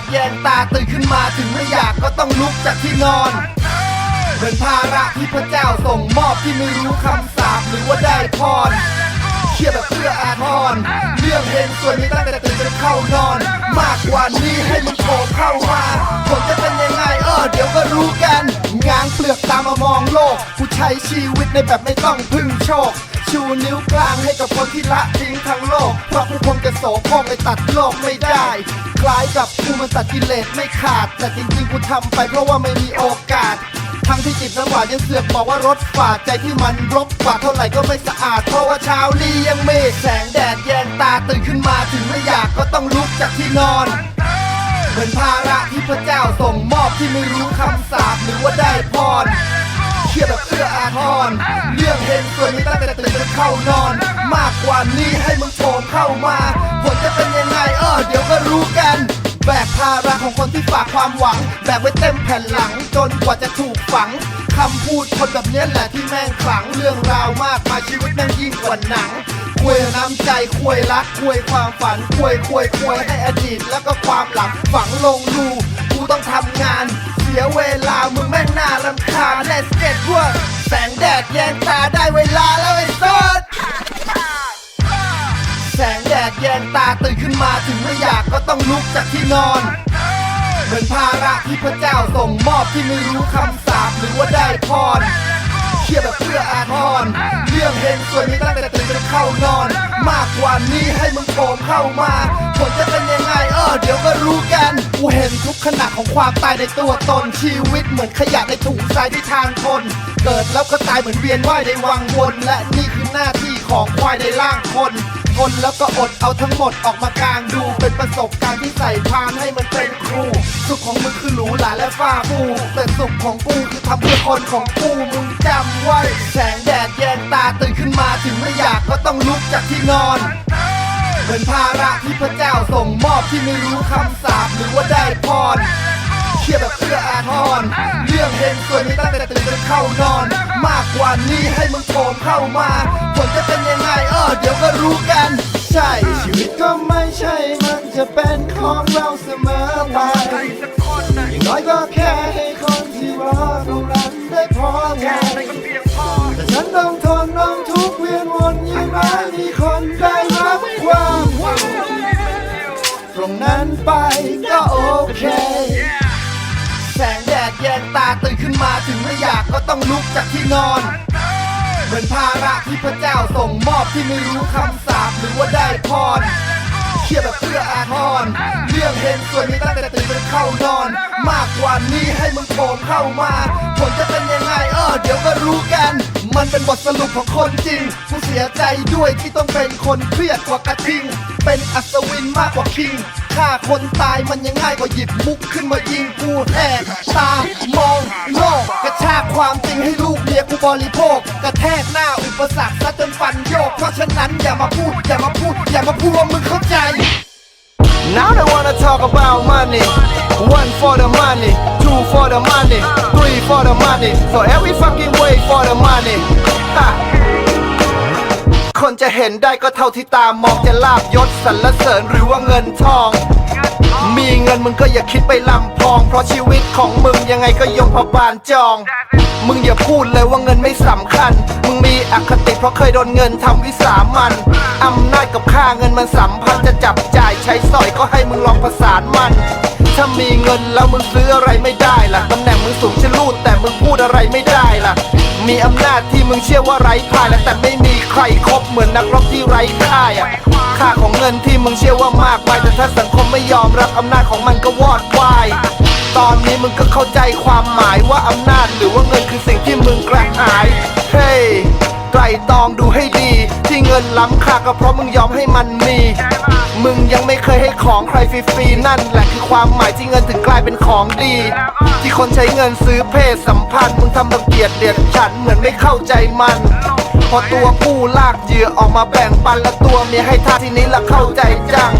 ดแยงตาตื่นขึ้นมาถึงไม่อยากก็ต้องลุกจากที่นอนเป็นภาระที่พระเจ้าส่งมอบที่ไม่รู้คำสาปหรือว่าได้พร เชื่อแบบเพื่ออาทรเรื่องเฮงส่วนนี้ตั้งแต่ตื่นจนเข้านอน มากกว่านี้ให้มึงโผล่เข้ามาผลจะเป็นยังไงเออเดี๋ยวก็รู้กันง้างเปลือกตามมามองโลกกูใช้ชีวิตในแบบไม่ต้องพึ่งโชค ชูนิ้วกลางให้กับคนที่ละทิ้งทั้งโลก เพราะผู้คงจะโสโครกไปตัดโลกไม่ได้ คล้ายกับกูมันตัดกิเลสไม่ขาด แต่จริงๆกูทำไปเพราะว่าไม่มีโอกาส ทั้งที่จิตน้ำหวานยังเสือกบอกว่ารถฝาดใจที่มันรกกว่าเท่าไหร่ก็ไม่สะอาด เพราะว่าเช้านี้ยังมีแสงแดดแยงตาตื่นขึ้นมาถึงไม่อยากก็ต้องลุกจากที่นอน เหมือนภาระที่พระเจ้าส่งมอบที่ไม่รู้คำสาปหรือว่าได้พรเชื่อแบบเอื้ออาทรเรื่องเฮงส่วนนี้ตั้งแต่ตื่นจนเข้านอน มากกว่านี้ให้มึงโผล่เข้ามาผลจะเป็นยังไงเออเดี๋ยวก็รู้กัน แบกภาระของคนที่ฝากความหวัง แบกไว้เต็มแผ่นหลัง จนกว่าจะถูกฝังคำพูดคนแบบนี้แหละที่แม่งขลังเรื่องราวมากมายชีวิตแม่งยิ่งกว่าหนังคุยน้ำใจคุยรักคุยความฝันคุยคุยคุยให้อดีตแล้วก็ความหลังฝังลงรูกูต้องทำงาน เสียเวลามึงแม่งน่ารำคาญแน่สเก็ตว่าแสงแดดแยงตาได้เวลาแล้วไอ้สัสแสงแดดแยงตาตื่นขึ้นมาถึงไม่อยากก็ต้องลุกจากที่นอน เหมือนภาระที่พระเจ้าส่งมอบที่ไม่รู้คำสาปหรือว่าได้พรเชื่อแบบเพื่ออาทรเรื่องเฮงสวนนี้ตั้งแต่ตื่นจนเข้านอน มากกว่านี้ให้มึงโผล่เข้ามาผลจะเป็นยังไงเออเดี๋ยวก็รู้กัน กูเห็นทุกขณะของความตายในตัวตนชีวิตเหมือนขยะในถุงทรายที่ทางคน เกิดแล้วก็ตายเหมือนเวียนว่ายในวังวน และนี่คือหน้าที่ของควายในร่างคน ทนแล้วก็อดเอาทั้งหมดออกมากลางดูเป็นประสบการณ์ที่ใส่พานให้มันเป็นครูสุขของมึงคือหรูหราและฟ้าฟูแต่สุขของกูคือทำเพื่อคนของกูมึงจำไว้แสงแดดแยงตาตื่นขึ้นมาถึงไม่อยากก็ต้องลุกจากที่นอนเหมือนภาระที่พระเจ้าส่งมอบที่ไม่รู้คำสาปหรือว่าได้พร ชื่อแบบเอื้ออาทรเรื่องเฮงส่วนนี้ตั้งแต่ตื่นจนเข้านอน มากกว่านี้ให้มึงโผล่เข้ามาผลจะเป็นยังไงเออเดี๋ยวก็รู้กัน ใช่ชีวิตก็ไม่ใช่มันจะเป็นของเราเสมอไปอย่างน้อยก็แค่ให้คนที่รอเรารันได้พอใจแต่ฉันต้องทนต้องทุกข์เวียนวนยังไงมีคนได้รับความหวังตรงนั้นไปก็โอเค แสงแดดแยงตาตื่นขึ้นมาถึงไม่อยากก็ต้องลุกจากที่นอน เหมือนภาระที่พระเจ้าส่งมอบที่ไม่รู้คำสาปหรือว่าได้พรเชื่อแบบเพื่ออาทรเรื่องเฮงส่วนนี้ตั้งแต่ตื่นจนเข้านอน มากกว่านี้ให้มึงโผล่เข้ามา ผลจะเป็นยังไงเออเดี๋ยวก็รู้กัน มันเป็นบทสรุปของคนจริงกูเสียใจด้วยที่ต้องเป็นคนเครียดกว่ากระทิง เป็นอัศวินมากกว่าคิง ฆ่าคนตายมันยังง่ายกว่าหยิบมุกขึ้นมายิงกูแหกตามองโลกกระชากความจริงให้ลูกเมียกูบริโภคกระแทกหน้าอุปสรรคซะจนฟันโยกเพราะฉะนั้นอย่ามาพูดอย่ามาพูดอย่ามาพูดว่ามึงเข้าใจ Now they wanna talk about money. One for the money, two for the money, three for the money. So every fucking way for the money. Ha. คนจะเห็นได้ก็เท่าที่ตามองจะลาบยศสรรเสริญหรือว่าเงินทอง มีเงินมึงก็อย่าคิดไปลำพอง เพราะชีวิตของมึงยังไงก็ยมพบาลจอง มึงอย่าพูดเลยว่าเงินไม่สำคัญ มึงมีอคติเพราะเคยโดนเงินทำวิสามันอำนาจกับค่าเงินมันสัมพันธ์จะจับจ่ายใช้สอยก็ให้มึงลองประสานมัน ถ้ามีเงินแล้วมึงซื้ออะไรไม่ได้ล่ะตำแหน่งมึงสูงชะลูดแต่มึงพูดอะไรไม่ได้ล่ะ มีอำนาจที่มึงเชื่อว่าไร้พ่ายและแต่ไม่มีใครครบเหมือนนักรบที่ไร้ค่าอะค่าของเงินที่มึงเชื่อว่ามากมายแต่ถ้าสังคมไม่ยอมรับอำนาจของมันก็วอดวายตอนนี้มึงก็เข้าใจความหมายว่าอำนาจหรือว่าเงินคือสิ่งที่มึงกระหาย เฮ้ยไตรตรองดูให้ดี เงินล้ำค่าก็เพราะมึงยอมให้มันมี มึงยังไม่เคยให้ของใครฟรีๆนั่นแหละคือความหมายที่เงินถึงกลายเป็นของดี ที่คนใช้เงินซื้อเพศสัมพันธ์มึงทำรังเกียจเดียดฉันเหมือนไม่เข้าใจมันพอตัวผู้ลากเหยื่อออกมาแบ่งปันและตัวเมียให้ท่าทีนี้ละเข้าใจจัง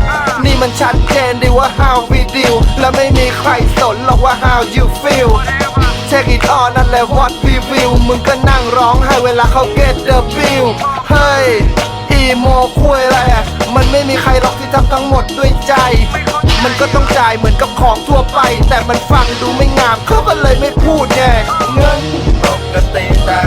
นี่มันชัดเจนดีว่า how we deal และไม่มีใครสนหรอกว่า how you feel ช็คอีกออนั่นแหละวัดฟีวิวมึงก็นั่งร้องให้เวลาเขาเก็ตเดอะฟิวเฮ้ยอีโมคุยอะไรอะมันไม่มีใครหรอกที่ทำทั้งหมดด้วยใจ มันก็ต้องจ่ายเหมือนกับของทั่วไป แต่มันฟังดูไม่งามเขาก็เลยไม่พูดไงเงินปกติแต่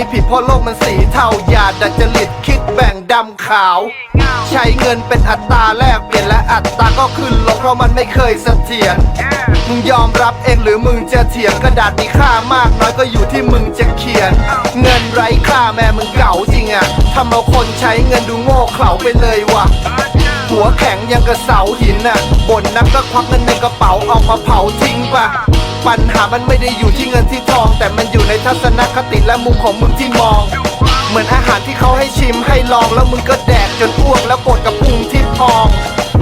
มีผิดเพราะโลกมันสีเทาอย่าดัดจริตคิดแบ่งดำขาว ใช้เงินเป็นอัตราแลกเปลี่ยนและอัตราก็ขึ้นลงเพราะมันไม่เคยเสถียรมึงยอมรับเองหรือมึงจะเถียงกระดาษมีค่ามากน้อยก็อยู่ที่มึงจะเขียน เงินไร้ค่าแม่มึงเก่าจริงอะทำเอาคนใช้เงินดูโง่เขลาไปเลยวะหัวแข็งยังกระเสาหินน่ะบ่นนักก็ควักเงินในกระเป๋าเอามาเผาทิ้งปะ ปัญหามันไม่ได้อยู่ที่เงินที่ทอง แต่มันอยู่ในทัศนคติและมุมของมึงที่มอง เหมือนอาหารที่เขาให้ชิมให้ลองแล้วมึงก็แดกจนอ้วกแล้วปวดกับพุงที่พอง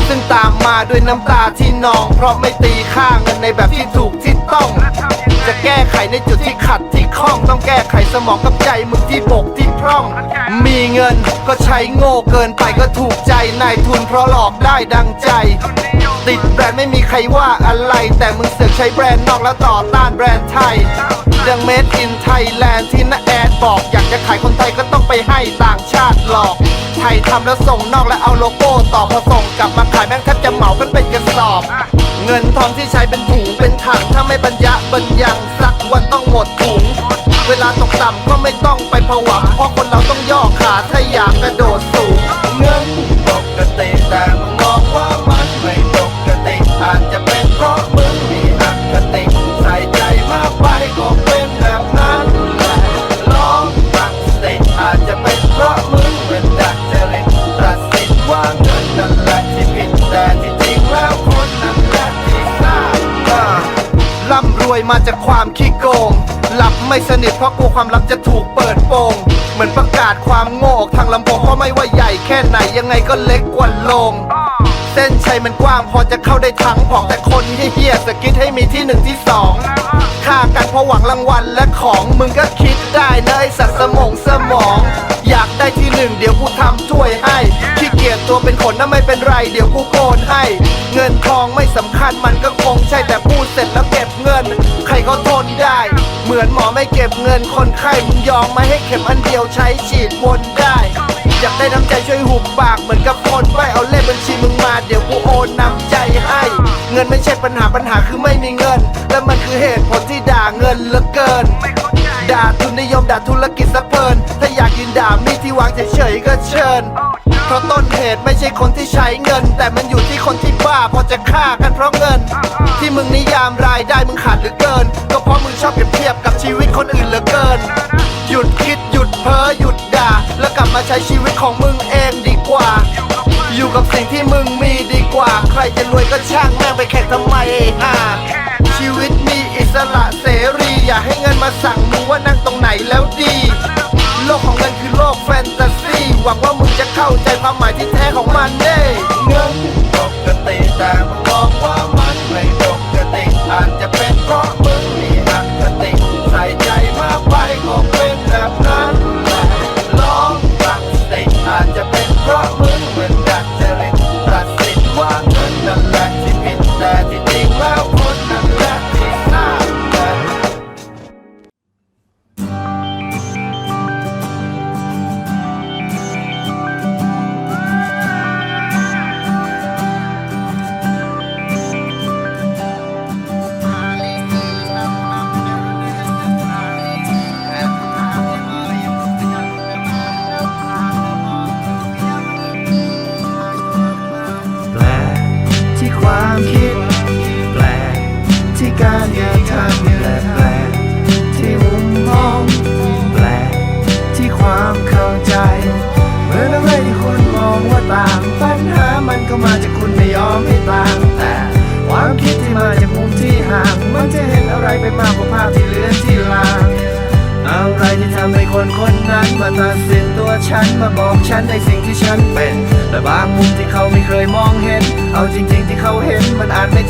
ซึ่งตามมาด้วยน้ำตาที่นอง เพราะไม่ตีค่าเงินในแบบที่ถูกที่ต้อง จะแก้ไขในจุดที่ขัดที่ข้องต้องแก้ไขสมองกับใจมึงที่บกที่พร่อง มีเงินก็ใช้โง่เกินไปก็ถูกใจนายทุนเพราะหลอกได้ดังใจ ติดแบรนด์ไม่มีใครว่าอะไร แต่มึงเสือกใช้แบรนด์นอกแล้วต่อต้านแบรนด์ไทยดัง Made in Thailand ที่น้าแอดบอก อยากจะขายคนไทยก็ต้องไปให้ต่างชาติหลอก ไทยทำแล้วส่งนอกแล้วเอาโลโก้ต่อพอส่งกลับมาขายแม่งแทบจะเหมากันเป็นกระสอบ เงินทองที่ใช้เป็นถุงเป็นถังถ้าไม่บรรยะบรรยังสักวันต้องหมดถุง เวลาตกต่ำก็ไม่ต้องไปผวาเพราะคนเราต้องย่อขาถ้าอยากกระโดดสูง นิทเพราะกลัวความลับจะถูกเปิดโปง เหมือนประกาศความโง่ออกทางลำโพงเพราะไม่ว่าใหญ่แค่ไหนยังไงก็เล็กกว่าลง เส้นชัยมันกว้างพอจะเข้าได้ทั้งผองแต่คนที่เฮี้ยสกิดให้มีที่หนึ่งที่สองฆ่ากันเพราะหวังรางวัลและของมึงก็คิดได้นะไอสัตว์สมองสมอง อยากได้ที่หนึ่งเดี๋ยวกูทำถ้วยให้ขี้เกียจตัวเป็นขนน่ะไม่เป็นไร เดี๋ยวกูโกนให้ เงินทองไม่สำคัญมันก็คงใช่แต่พูดเสร็จแล้วเก็บเงิน มือนหมอไม่เก็บเงินคนไข้มึงยอมไม่ให้เข็มอันเดียวใช้ฉีดวนได้ อยากได้น้ำใจช่วยหุบปากเหมือนกับคนไปเอาเลขบัญชีมึงมาเดี๋ยวกูโอนนำใจให้ เงินไม่ใช่ปัญหาปัญหาคือไม่มีเงิน และมันคือเหตุผลที่ด่าเงินเหลือเกินาทุนนิยมด่าธุรกิจสะเพลิน ถ้าอยากยืนด่ามีที่วางเฉยๆก็เชิญ เพราะต้นเหตุไม่ใช่คนที่ใช้เงิน แต่มันอยู่ที่คนที่บ้าพอจะฆ่ากันเพราะเงิน ที่มึงนิยามรายได้มึงขาดหรือเกิน ก็เพราะมึงชอบเปรียบเทียบกับชีวิตคนอื่นเหลือเกิน หยุดคิดหยุดเพ้อหยุดด่า แล้วกลับมาใช้ชีวิตของมึงเองดีกว่า อยู่กับสิ่งที่มึงมีดีกว่า ใครจะรวยก็ช่างแม่งไปแข่งทำไมไอ้ห่าชีวิตมีอิสระเสรี อย่าให้เงินมาสั่งมึงว่านั่งตรงไหนแล้วดี โลกของเงินคือโลกแฟนตาซีหวังว่ามึงจะเข้าใจความหมายที่แท้ของมันเด้เงินปกติแต่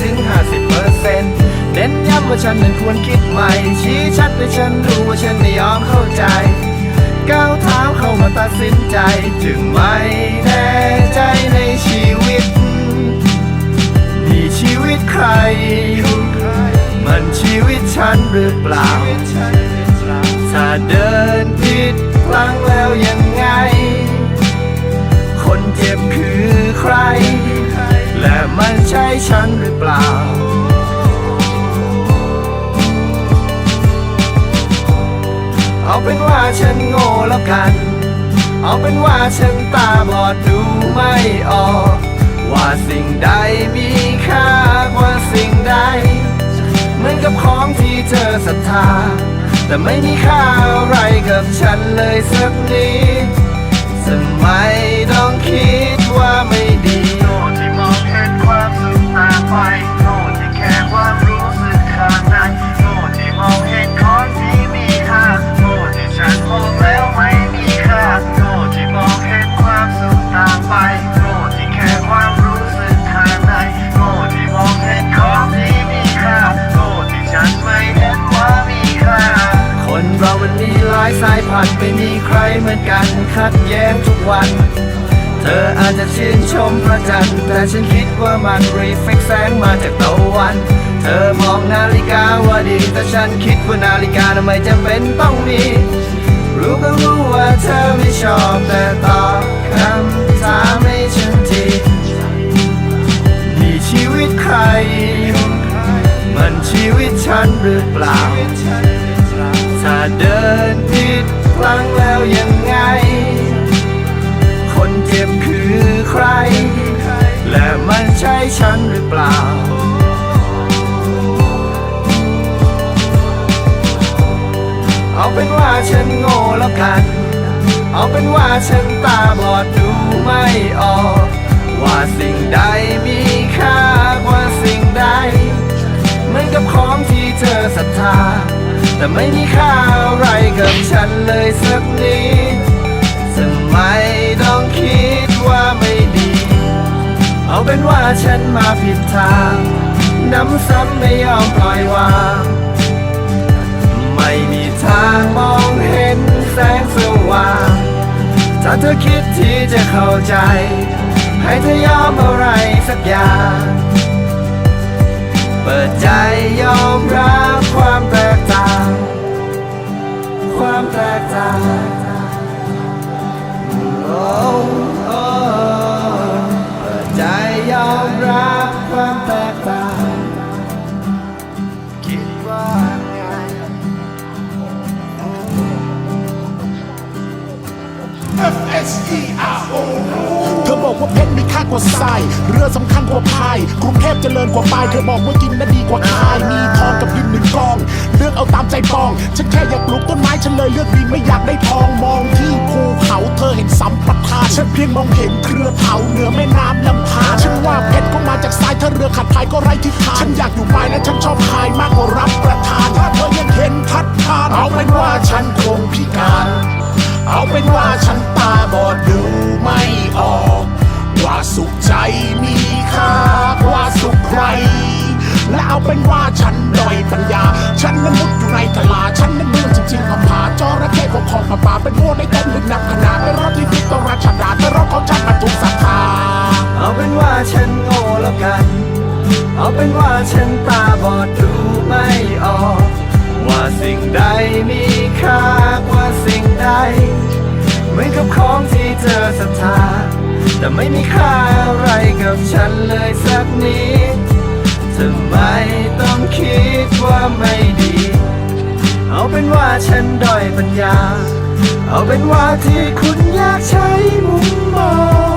ถึง 50%เน้นย้ำว่าฉันนั้นควรคิดใหม่ ชี้ชัดให้ฉันรู้ว่าฉันไม่ยอมเข้าใจ ก้าวเท้าเข้ามาตัดสินใจ จึงไม่แน่ใจในชีวิตนี่ชีวิตใคร มันชีวิตฉันหรือเปล่า ถ้าเดินผิดพลังแล้วยังไง คนเจ็บคือใคร และมันใช่ฉันหรือเปล่า เอาเป็นว่าฉันโง่แล้วกัน เอาเป็นว่าฉันตาบอดดูไม่ออก ว่าสิ่งใดมีค่ากว่าสิ่งใดเหมือนกับของที่เธอศรัทธา แต่ไม่มีค่าอะไรกับฉันเลยสักนิดทำไมต้องคิดว่าไม่ายสายพันไม่มีใครเหมือนกันขัดแย้งทุกวัน เธออาจจะชื่นชมพระจันทร์แต่ฉันคิดว่ามันรีเฟกแสงมาจากตะวัน เธอมองนาฬิกาว่าดี แต่ฉันคิดว่านาฬิกาทำไมจะเป็นต้องมี รู้ก็รู้ว่าเธอไม่ชอบแต่ตอบคำถามให้ฉันทีนี่ชีวิตใคร มันชีวิตฉันหรือเปล่า เดินผิดพลังแล้วยังไง คนเจ็บคือใคร และมันใช่ฉันหรือเปล่า เอาเป็นว่าฉันโง่แล้วกัน เอาเป็นว่าฉันตาบอดดูไม่ออก ว่าสิ่งใดมีค่ากว่าสิ่งใดเหมือนกับของที่เธอศรัทธา แต่ไม่มีค่าอะไรกับฉันเลยสักนิดทำไมต้องคิดว่าไม่ดี เอาเป็นว่าฉันมาผิดทาง น้ำซ้ำไม่ยอมปล่อยวาง ไม่มีทางมองเห็นแสงสว่างถ้าเธอคิดที่จะเข้าใจ ให้เธอยอมอะไรสักอย่าง เปิดใจยอมรับความแตก ความแตกต่างโอ้โอ้เปิดใจยอมรับความแตกต่างคิดว่าไง FSE กว่าทรายเรือสำคัญกว่าพายกรุงเทพเจริญกว่าปลายเธอบอกว่ากินน่ะดีกว่าขายมีทองกับดินหนึ่งกอง เลือกเอาตามใจปอง ฉันแค่อยากปลูกต้นไม้ฉันเลยเลือกดินไม่อยากได้ทองมองที่ภูเขาเธอเห็นสัมปทานฉันเพียงมองเห็นเครือเถาเหนือแม่น้ำลำธารฉันว่าเพชรก็มาจากทรายถ้าเรือขัดพายก็ไร้ทิศทางฉันอยากอยู่ปลายและฉันชอบพายมากกว่ารับประทาน ถ้าเธอยังเห็นทัดทานเอาเป็นว่าฉันคงพิการ เอาเป็นว่าฉันตาบอดดูไม่ออก ว่าสุขใจมีค่ากว่าสุขใคร และเอาเป็นว่าฉันด้อยปัญญา ฉันนั้นมุดอยู่ในตลาดฉันนั้นเมืองจริงๆผาจระเข้ของของป่าเป็นวัวในต้นลึกนับขนาดเป็นรถที่พิตราชดาเป็นรถของฉันมาถูกศรัทธาเอาเป็นว่าฉันโง่แล้วกัน เอาเป็นว่าฉันตาบอดดูไม่ออก ว่าสิ่งใดมีค่ากว่าสิ่งใดเหมือนกับของที่เธอศรัทธา แต่ไม่มีค่าอะไรกับฉันเลยสักนิดทำไมต้องคิดว่าไม่ดี เอาเป็นว่าฉันด้อยปัญญา เอาเป็นว่าที่คุณอยากใช้มุมมอง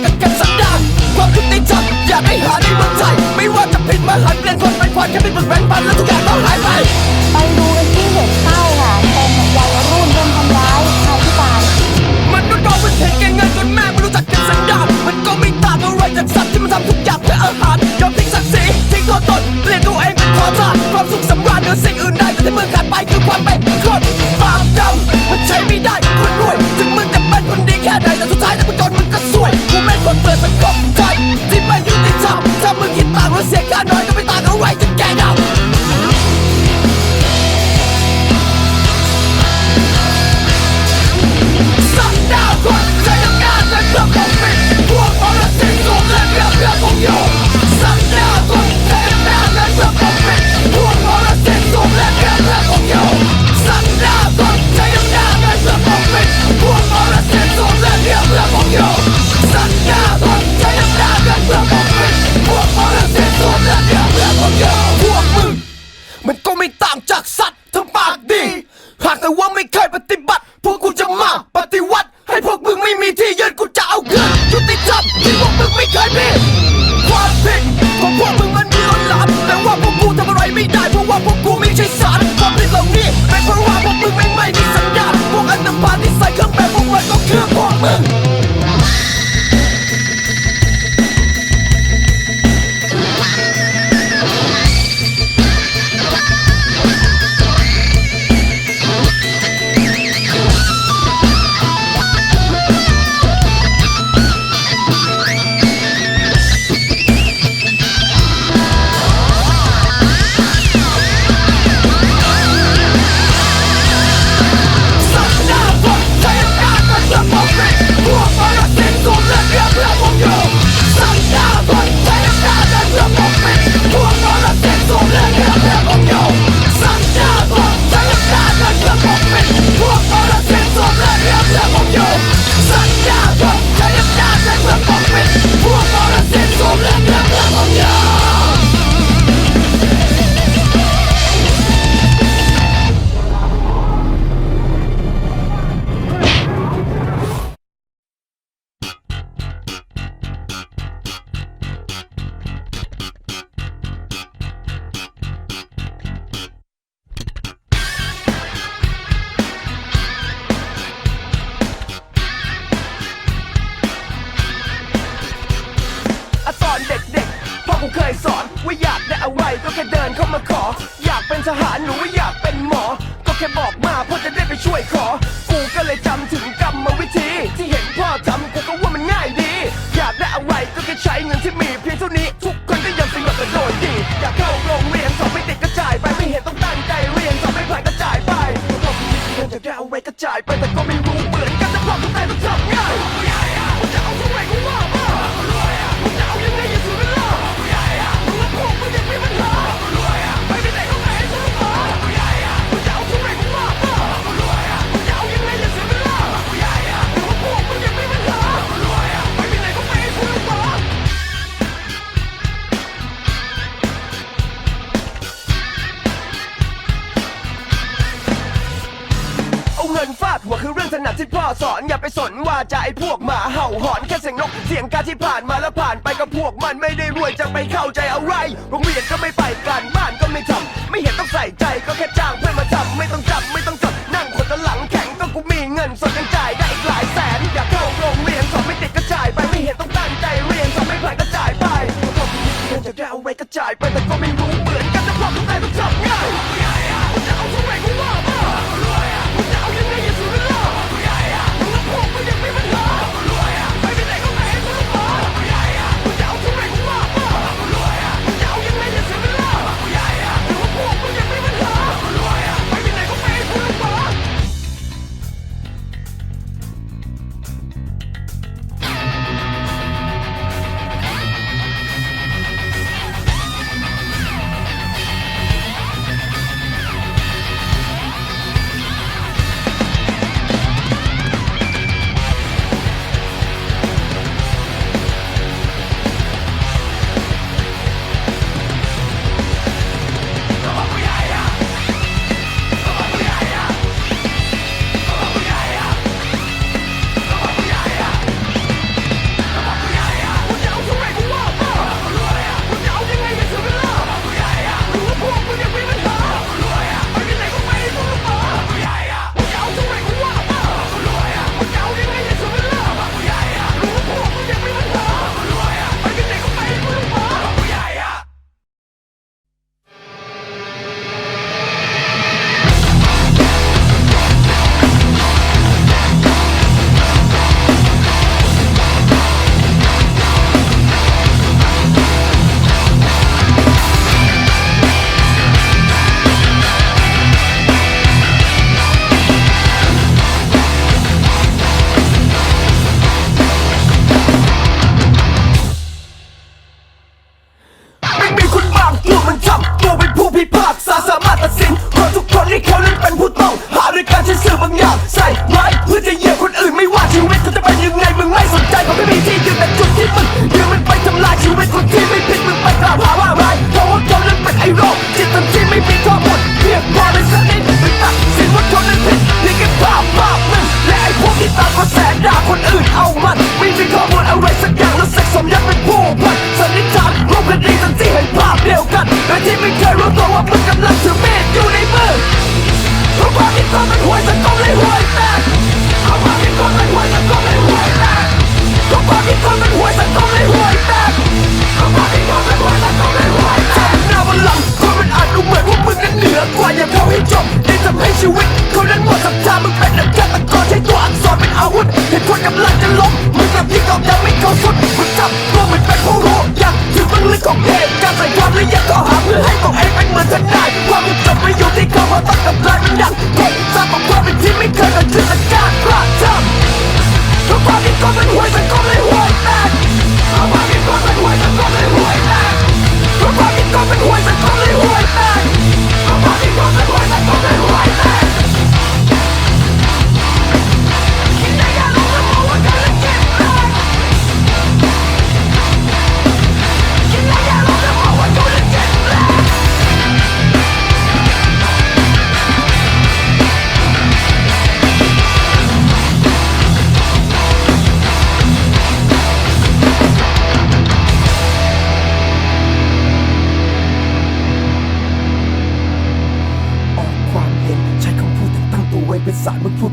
like a เสียงการที่ผ่านมาแล้วผ่านไปกับพวกมันไม่ได้รวยจะไปเข้าใจ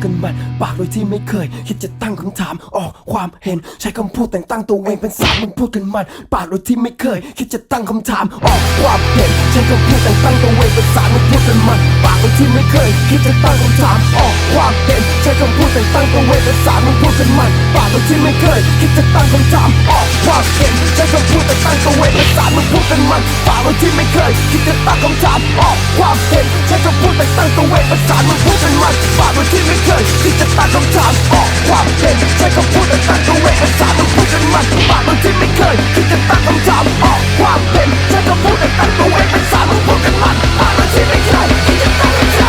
กันมันปากโดยที่ไม่เคยคิดจะตั้งคำถามออกความเห็นใช้คำพูดแต่งตั้งตัวเองเป็นสามมึงพูดกันมันปากโดยที่ไม่เคย คิดจะตั้งคำถามออกความเห็น ใช้คำพูดแต่งตั้งตัวเองเป็นสามมึงพูดกันมันปากโดยที่ไม่เคย คิดจะตั้งคำถามออกความเห็น ใช้คำพูดแต่งตั้งตัวเองเป็นสามมึงพูดกันมันปากโดยที่ไม่เคย คิดจะตั้งคำถามออกความเห็น ใช้คำพูดแต่งตั้งตัวเองเป็นสามมึงพูดกันมันปากโดยที่ไม่เคย คิดจะตั้งคำถามออกความเห็นใช้คำพูดแต่งตั้งตัวเองเป็นสามมึงพูดกันมันปากโดยที่ไม่เคยที่จะตัดคำถามออกความเห็นใช้คำพูดแต่ตั้งตัวเองเป็นสาต้องพูดกันมันบากโดยที่ไม่เคยที่จะตัดคำถามออกความเห็นใช้คำพูดแต่ตั้งตัวเองเป็นสาต้องพูดกันมันบากโดยที่ไม่เคยที่จะตัดคำถาม